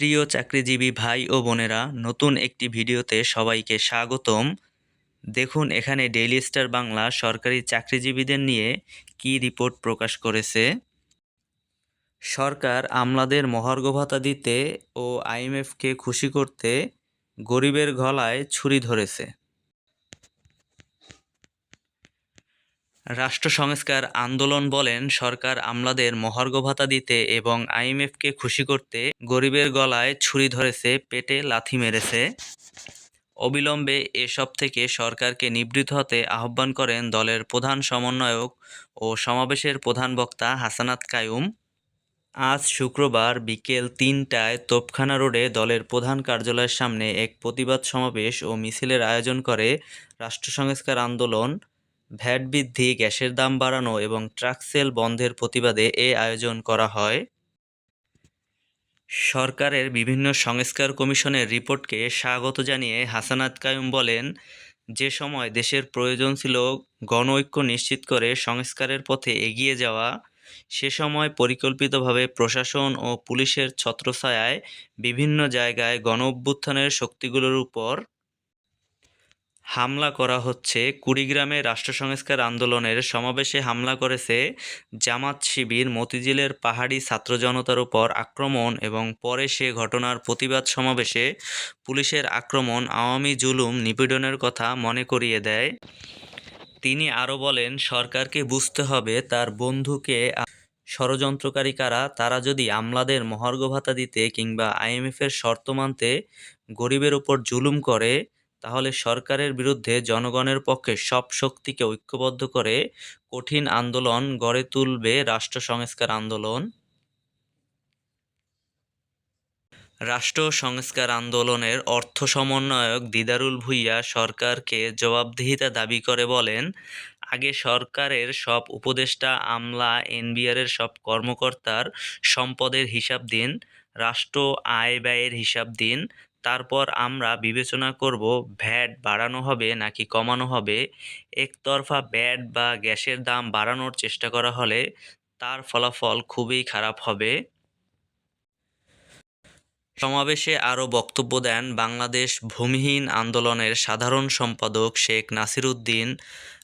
প্রিয় চাকরিজীবী ভাই ও বোনেরা, নতুন একটি ভিডিওতে সবাইকে স্বাগতম। দেখুন, এখানে ডেইলি স্টার বাংলা সরকারি চাকরিজীবীদের নিয়ে কি রিপোর্ট প্রকাশ করেছে। সরকার আমলাদের মহার্ঘ ভাতা দিতে ও আইএমএফকে খুশি করতে গরিবের গলায় ছুরি ধরেছে। রাষ্ট্র সংস্কার আন্দোলন বলেন, সরকার আমলাদের মহার্ঘ ভাতা দিতে এবং আইএমএফকে খুশি করতে গরিবের গলায় ছুরি ধরেছে, পেটে লাথি মেরেছে। অবিলম্বে এসব থেকে সরকারকে নিবৃত হতে আহ্বান করেন দলের প্রধান সমন্বয়ক ও সমাবেশের প্রধান বক্তা হাসানাত কায়ুম। আজ শুক্রবার বিকেল তিনটায় তোপখানা রোডে দলের প্রধান কার্যালয়ের সামনে এক প্রতিবাদ সমাবেশ ও মিছিলের আয়োজন করে রাষ্ট্র সংস্কার আন্দোলন ভ্যাট বৃদ্ধি, গ্যাসের দাম বাড়ানো এবং ট্রাক সেল বন্ধের প্রতিবাদে এ আয়োজন করা হয়। সরকারের বিভিন্ন সংস্কার কমিশনের রিপোর্টকে স্বাগত জানিয়ে হাসানাত কায়ুম বলেন, যে সময় দেশের প্রয়োজন ছিল গণঐক্য নিশ্চিত করে সংস্কারের পথে এগিয়ে যাওয়া, সে সময় পরিকল্পিতভাবে প্রশাসন ও পুলিশের ছত্রছায়ায় বিভিন্ন জায়গায় গণ অভ্যুত্থানের শক্তিগুলোর উপর হামলা করা হচ্ছে কুড়িগ্রামে রাষ্ট্র সংস্কার আন্দোলনের সমাবেশে হামলা করেছে জামাত শিবির, মতিঝিলের পাহাড়ি ছাত্র জনতার উপর আক্রমণ এবং পরে সে ঘটনার প্রতিবাদ সমাবেশে পুলিশের আক্রমণ আওয়ামী জুলুম নিপীড়নের কথা মনে করিয়ে দেয়। তিনি আরও বলেন, সরকারকে বুঝতে হবে তার বন্ধুকে ষড়যন্ত্রকারী কারা? তারা যদি আমলাদের মহার্ঘ ভাতা দিতে কিংবা আইএমএফের শর্ত মানতে গরিবের ওপর জুলুম করে তাহলে সরকারের বিরুদ্ধে জনগণের পক্ষে সব শক্তিকে ঐক্যবদ্ধ করে কঠিন আন্দোলন গড়ে তুলবে রাষ্ট্র সংস্কার আন্দোলন। রাষ্ট্র সংস্কার আন্দোলনের অর্থ সমন্বয়ক দিদারুল ভুইয়া সরকারকে জবাবদিহিতা দাবি করে বলেন, আগে সরকারের সব উপদেষ্টা, আমলা এনবিআরের সব কর্মকর্তার সম্পদের হিসাব দিন, রাষ্ট্র আয় ব্যয়ের হিসাব দিন তারপর আমরা বিবেচনা করব ভ্যাট বাড়ানো হবে নাকি কমানো হবে। একতরফা ভ্যাট বা গ্যাসের দাম বাড়ানোর চেষ্টা করা হলে তার ফলাফল খুবই খারাপ হবে। সমাবেশে আরও বক্তব্য দেন বাংলাদেশ ভূমিহীন আন্দোলনের সাধারণ সম্পাদক শেখ নাসিরুদ্দিন,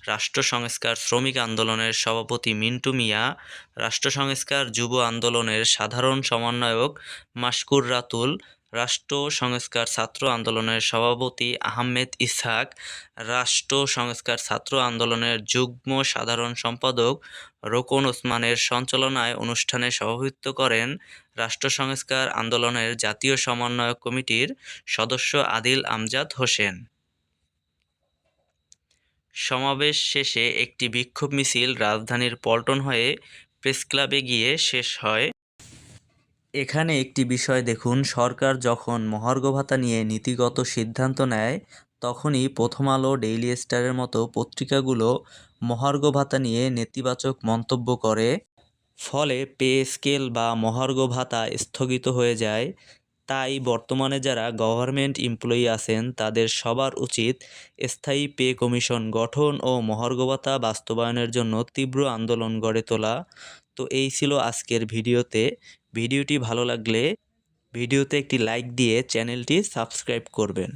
রাষ্ট্র সংস্কার শ্রমিক আন্দোলনের সভাপতি মিন্টু মিয়া, রাষ্ট্র সংস্কার যুব আন্দোলনের সাধারণ সমন্বয়ক মাসকুর রাতুল রাষ্ট্র সংস্কার ছাত্র আন্দোলনের সভাপতি আহমেদ ইসহাক, রাষ্ট্র সংস্কার ছাত্র আন্দোলনের যুগ্ম সাধারণ সম্পাদক রোকন ওসমানের সঞ্চালনায় অনুষ্ঠানে সভাপতিত্ব করেন রাষ্ট্র সংস্কার আন্দোলনের জাতীয় সমন্বয়ক কমিটির সদস্য আদিল আমজাদ হোসেন। সমাবেশ শেষে একটি বিক্ষোভ মিছিল রাজধানীর পল্টন হয়ে প্রেসক্লাবে গিয়ে শেষ হয়। এখানে একটি বিষয় দেখুন। সরকার যখন মহার্ঘ ভাতা নিয়ে নীতিগত সিদ্ধান্ত নেয়, তখনই প্রথম আলো ডেইলি স্টারের মতো পত্রিকাগুলো মহার্ঘ ভাতা নিয়ে নেতিবাচক মন্তব্য করে। ফলে পে স্কেল বা মহার্ঘ ভাতা স্থগিত হয়ে যায়। তাই বর্তমানে যারা গভর্নমেন্ট এমপ্লয়ি আছেন, তাদের সবার উচিত স্থায়ী পে কমিশন গঠন ও মহার্ঘ ভাতা বাস্তবায়নের জন্য তীব্র আন্দোলন গড়ে তোলা। তো এই ছিল আজকের ভিডিওতে। ভিডিওটি ভালো লাগলে ভিডিওতে একটি লাইক দিয়ে চ্যানেলটি সাবস্ক্রাইব করবেন।